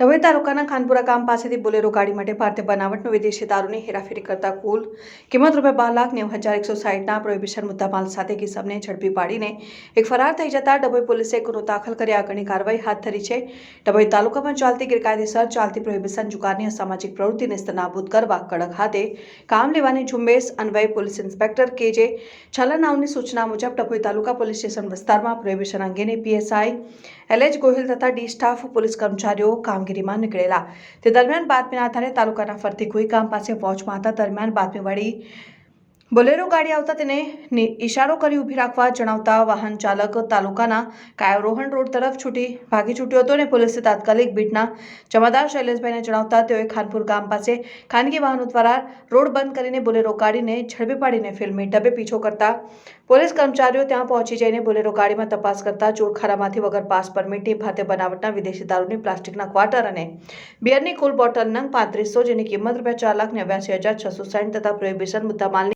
ડભોઈ તાલુકાના ખાનપુરા ગામ પાસેથી બોલેરો ગાડી માટે ભારતીય બનાવટનો વિદેશી દારૂની હેરાફેરી કરતા કુલ કિંમત રૂપિયા બાર લાખ નેવું હજાર એકસો સાહીઠના પ્રોહિબિશન મુદ્દામાલ સાથે કિસમને ઝડપી પાડીને એક ફરાર થઈ જતા ડભોઈ પોલીસે ગુનો દાખલ કરી આગળની કાર્યવાહી હાથ ધરી છે. ડભોઈ તાલુકામાં ચાલતી ગેરકાયદેસર ચાલતી પ્રોહિબિશન જુગારની અસામાજિક પ્રવૃત્તિને સ્તનાબૂદ કરવા કડક હાથે કામ લેવાની ઝુંબેશ અન્વયે પોલીસ ઇન્સ્પેક્ટર કે જે છલનાવની સૂચના મુજબ ડભોઈ તાલુકા પોલીસ સ્ટેશન વિસ્તારમાં પ્રોહિબિશન અંગેની પીએસઆઈ, એલએચ ગોહિલ તથા ડી સ્ટાફ પોલીસ કર્મચારીઓ કામગીરીમાં નીકળેલા. તે દરમિયાન બાતમીના આધારે તાલુકાના ફરતી ગામ પાસે વોચમાં હતા દરમિયાન બાતમીવાળી બોલેરો ગાડી આવતા તેને ની- ઈશારો કરી ઊભી રાખવા જણાવતા વાહન ચાલક તાલુકાના કાયોરોહણ રોડ તરફ છૂટી ભાગી છૂટ્યો હતો અને પોલીસે તાત્કાલિક બીટના જમાદાર શૈલેષભાઈને જણાવતા તેઓએ ખાનપુર ગામ પાસે ખાનગી વાહનો દ્વારા રોડ બંધ કરીને બોલેરો ગાડીને ઝડપી પાડીને ફિલ્મી ડબે પીછો કરતા પોલીસ કર્મચારીઓ ત્યાં પહોંચી જઈને બોલેરો ગાડીમાં તપાસ કરતા ચોરખારામાંથી વગર પાસ પરમિટની ભાતે બનાવટના વિદેશી દારૂની પ્લાસ્ટિકના ક્વાર્ટર અને બિયરની કુલ બોટલ નંગ પાંત્રીસો જેની કિંમત રૂપિયા ચાર લાખ નેવ્યાસી હજાર છસો સાઠ તથા પ્રોહિબિશન મુદ્દામાલની